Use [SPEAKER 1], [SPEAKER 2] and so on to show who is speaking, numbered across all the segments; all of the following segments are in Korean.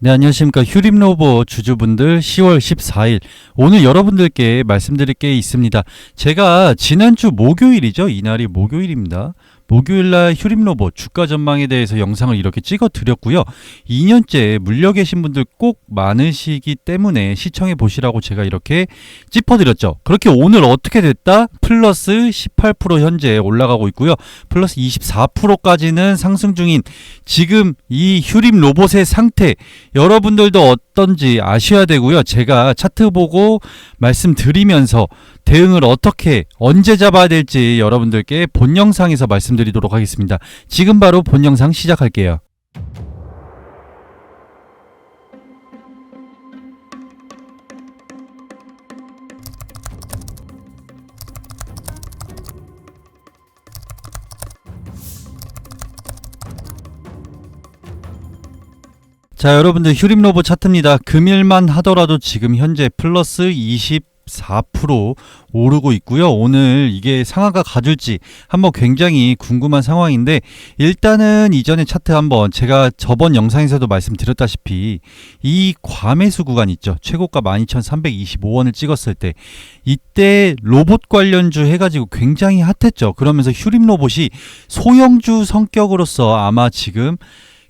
[SPEAKER 1] 네, 안녕하십니까. 휴림로버 주주분들 10월 14일. 오늘 여러분들께 말씀드릴 게 있습니다. 제가 지난주 목요일이죠. 이날이 목요일입니다. 목요일날 휴림로버 주가 전망에 대해서 영상을 이렇게 찍어 드렸고요. 2년째 물려 계신 분들 꼭 많으시기 때문에 시청해 보시라고 제가 이렇게 짚어 드렸죠. 그렇게 오늘 어떻게 됐다? 플러스 18% 현재 올라가고 있고요. 플러스 24%까지는 상승 중인 지금 이 휴림 로봇의 상태 여러분들도 어떤지 아셔야 되고요. 제가 차트 보고 말씀드리면서 대응을 어떻게 언제 잡아야 될지 여러분들께 본 영상에서 말씀 드리도록 하겠습니다. 지금 바로 본 영상 시작할게요. 자, 여러분들 휴림 로봇 차트입니다. 금일만 하더라도 지금 현재 플러스 24% 오르고 있고요. 오늘 이게 상한가 가줄지 한번 굉장히 궁금한 상황인데 일단은 이전에 차트 한번 제가 저번 영상에서도 말씀드렸다시피 이 과매수 구간 있죠. 최고가 12,325원을 찍었을 때 이때 로봇 관련주 해가지고 굉장히 핫했죠. 그러면서 휴림 로봇이 소형주 성격으로서 아마 지금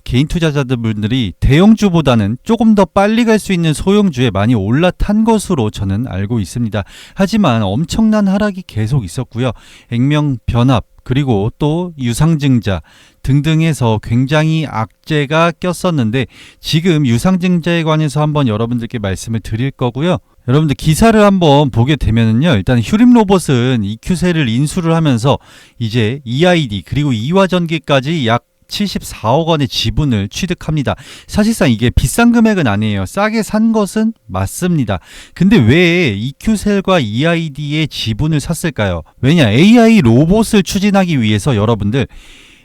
[SPEAKER 1] 개인 투자자들분들이 대형주보다는 조금 더 빨리 갈 수 있는 소형주에 많이 올라탄 것으로 저는 알고 있습니다. 하지만 엄청난 하락이 계속 있었고요. 액면 변압 그리고 또 유상증자 등등해서 굉장히 악재가 꼈었는데 지금 유상증자에 관해서 한번 여러분들께 말씀을 드릴 거고요. 여러분들 기사를 한번 보게 되면은요. 일단 휴림 로봇은 EQ세를 인수를 하면서 이제 EID 그리고 이화전기까지 약 74억 원의 지분을 취득합니다. 사실상 이게 비싼 금액은 아니에요. 싸게 산 것은 맞습니다. 근데 왜 EQ셀과 EID의 지분을 샀을까요? 왜냐? AI 로봇을 추진하기 위해서 여러분들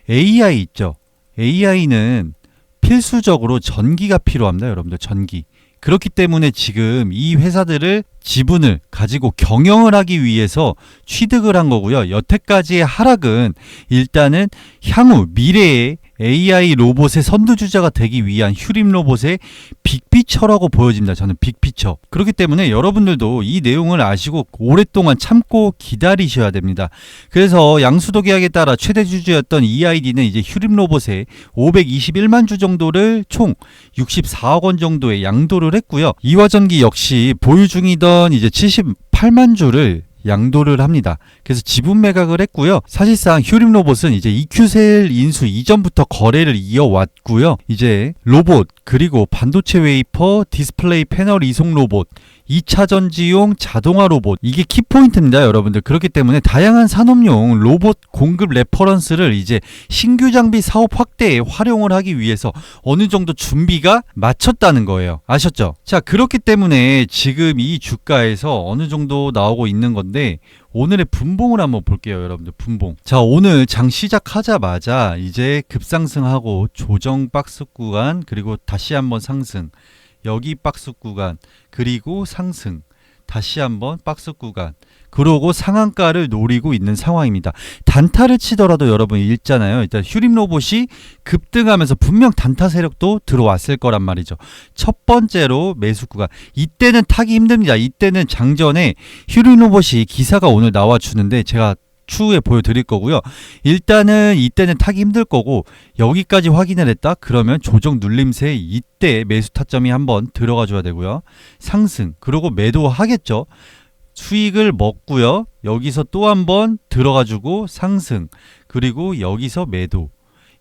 [SPEAKER 1] AI 있죠. AI는 필수적으로 전기가 필요합니다. 여러분들 전기. 그렇기 때문에 지금 이 회사들을 지분을 가지고 경영을 하기 위해서 취득을 한 거고요. 여태까지의 하락은 일단은 향후 미래에 AI 로봇의 선두주자가 되기 위한 휴림 로봇의 빅피처라고 보여집니다. 저는 빅피처. 그렇기 때문에 여러분들도 이 내용을 아시고 오랫동안 참고 기다리셔야 됩니다. 그래서 양수도 계약에 따라 최대 주주였던 EID는 이제 휴림 로봇에 521만 주 정도를 총 64억 원 정도의 양도를 했고요. 이화전기 역시 보유 중이던 이제 78만 주를 양도를 합니다. 그래서 지분 매각을 했고요. 사실상 휴림 로봇은 이제 EQ셀 인수 이전부터 거래를 이어왔고요. 이제 로봇 그리고 반도체 웨이퍼, 디스플레이 패널 이송 로봇 2차 전지용 자동화 로봇. 이게 키포인트입니다 여러분들. 그렇기 때문에 다양한 산업용 로봇 공급 레퍼런스를 이제 신규 장비 사업 확대에 활용을 하기 위해서 어느 정도 준비가 마쳤다는 거예요. 아셨죠? 자 그렇기 때문에 지금 이 주가에서 어느 정도 나오고 있는 건데 오늘의 분봉을 한번 볼게요, 여러분들. 분봉. 자, 오늘 장 시작하자마자 이제 급상승하고 조정 박스 구간 그리고 다시 한번 상승. 여기 박스 구간 그리고 상승. 다시 한번 박스 구간. 그러고 상한가를 노리고 있는 상황입니다. 단타를 치더라도 여러분 읽잖아요. 일단 휴림 로봇이 급등하면서 분명 단타 세력도 들어왔을 거란 말이죠. 첫 번째로 매수 구간. 이때는 타기 힘듭니다. 이때는 장전에 휴림 로봇이 기사가 오늘 나와 주는데 제가 추후에 보여드릴 거고요. 일단은 이때는 타기 힘들 거고 여기까지 확인을 했다? 그러면 조정 눌림새 이때 매수 타점이 한번 들어가 줘야 되고요. 상승 그리고 매도 하겠죠. 수익을 먹고요. 여기서 또 한번 들어가지고 상승 그리고 여기서 매도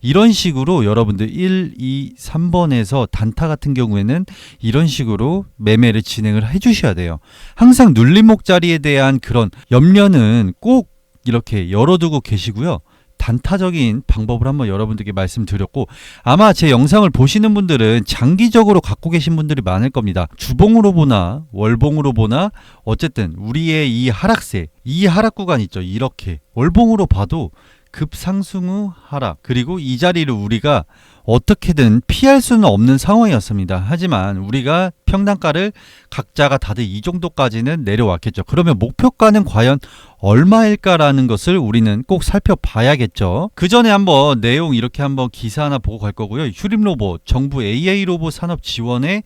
[SPEAKER 1] 이런 식으로 여러분들 1, 2, 3번에서 단타 같은 경우에는 이런 식으로 매매를 진행을 해주셔야 돼요. 항상 눌림목 자리에 대한 그런 염려는 꼭 이렇게 열어두고 계시고요. 단타적인 방법을 한번 여러분들께 말씀드렸고 아마 제 영상을 보시는 분들은 장기적으로 갖고 계신 분들이 많을 겁니다. 주봉으로 보나 월봉으로 보나 어쨌든 우리의 이 하락세 이 하락 구간 있죠. 이렇게 월봉으로 봐도 급상승 후 하락 그리고 이 자리를 우리가 어떻게든 피할 수는 없는 상황이었습니다. 하지만 우리가 평단가를 각자가 다들 이 정도까지는 내려왔겠죠. 그러면 목표가는 과연 얼마일까라는 것을 우리는 꼭 살펴봐야겠죠. 그 전에 한번 내용 이렇게 한번 기사 하나 보고 갈 거고요. 휴림 로봇 정부 AI 로봇 산업 지원에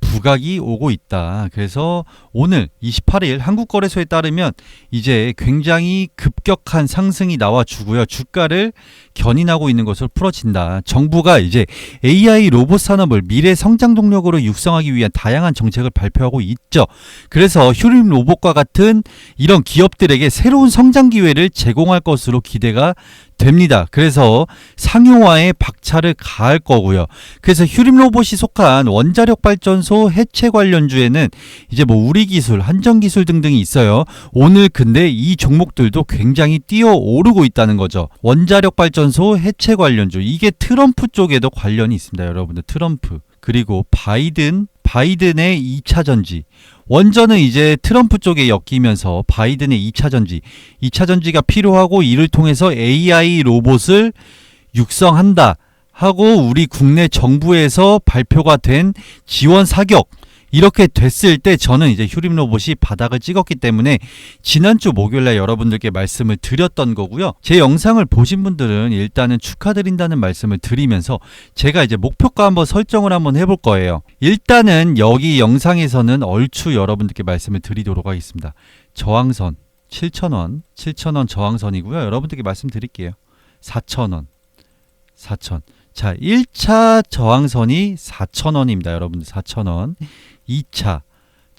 [SPEAKER 1] 부각이 오고 있다. 그래서 오늘 28일 한국거래소에 따르면 이제 굉장히 급격한 상승이 나와 주고요. 주가를 견인하고 있는 것으로 풀어진다. 정부가 이제 AI 로봇 산업을 미래 성장 동력으로 육성하기 위한 다양한 정책을 발표하고 있죠. 그래서 휴림 로봇과 같은 이런 기업들에게 새로운 성장 기회를 제공할 것으로 기대가 됩니다. 그래서 상용화에 박차를 가할 거고요. 그래서 휴림 로봇이 속한 원자력 발전소 해체 관련주에는 이제 뭐 우리 기술, 한정 기술 등등이 있어요. 오늘 근데 이 종목들도 굉장히 뛰어 오르고 있다는 거죠. 원자력 발전소 해체 관련주 이게 트럼프 쪽에도 관련이 있습니다. 여러분들 트럼프 그리고 바이든 바이든의 2차 전지. 원전은 이제 트럼프 쪽에 엮이면서 바이든의 2차 전지, 2차 전지가 필요하고 이를 통해서 AI 로봇을 육성한다 하고 우리 국내 정부에서 발표가 된 지원 사격 이렇게 됐을 때 저는 이제 휴림 로봇이 바닥을 찍었기 때문에 지난주 목요일날 여러분들께 말씀을 드렸던 거고요. 제 영상을 보신 분들은 일단은 축하드린다는 말씀을 드리면서 제가 이제 목표가 한번 설정을 한번 해볼 거예요. 일단은 여기 영상에서는 얼추 여러분들께 말씀을 드리도록 하겠습니다. 저항선 7,000원, 7,000원 저항선이고요. 여러분들께 말씀드릴게요. 4,000원, 4,000. 자, 1차 저항선이 4,000원입니다. 여러분들 4,000원. 2차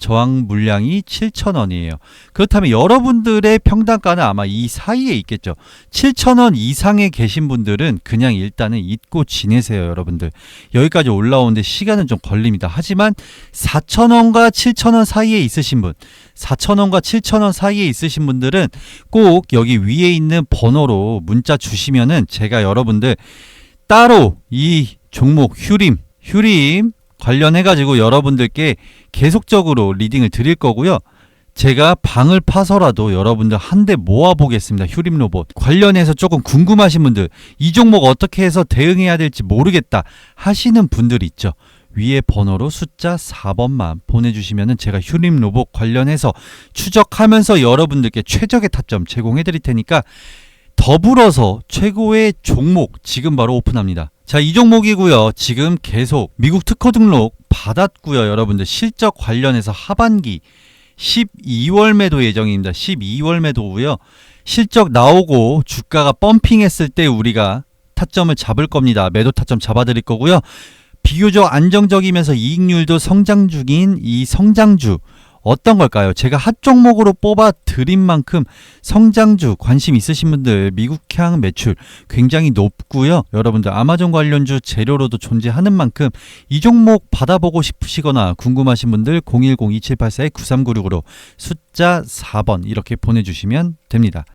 [SPEAKER 1] 저항 물량이 7,000원이에요. 그렇다면 여러분들의 평단가는 아마 이 사이에 있겠죠. 7,000원 이상에 계신 분들은 그냥 일단은 잊고 지내세요, 여러분들. 여기까지 올라오는데 시간은 좀 걸립니다. 하지만 4,000원과 7,000원 사이에 있으신 분, 4,000원과 7,000원 사이에 있으신 분들은 꼭 여기 위에 있는 번호로 문자 주시면은 제가 여러분들 따로 이 종목 휴림, 휴림 관련해가지고 여러분들께 계속적으로 리딩을 드릴 거고요. 제가 방을 파서라도 여러분들 한대 모아보겠습니다. 휴림 로봇. 관련해서 조금 궁금하신 분들, 이 종목 어떻게 해서 대응해야 될지 모르겠다 하시는 분들 있죠. 위에 번호로 숫자 4번만 보내주시면 제가 휴림 로봇 관련해서 추적하면서 여러분들께 최적의 타점 제공해 드릴 테니까 더불어서 최고의 종목 지금 바로 오픈합니다. 자, 이 종목이고요. 지금 계속 미국 특허 등록 받았고요. 여러분들 실적 관련해서 하반기 12월 매도 예정입니다. 12월 매도고요. 실적 나오고 주가가 펌핑했을 때 우리가 타점을 잡을 겁니다. 매도 타점 잡아드릴 거고요. 비교적 안정적이면서 이익률도 성장 중인 이 성장주 어떤 걸까요? 제가 핫 종목으로 뽑아 드린 만큼 성장주 관심 있으신 분들 미국향 매출 굉장히 높고요. 여러분들 아마존 관련주 재료로도 존재하는 만큼 이 종목 받아보고 싶으시거나 궁금하신 분들 010-2784-9396으로 숫자 4번 이렇게 보내주시면 됩니다.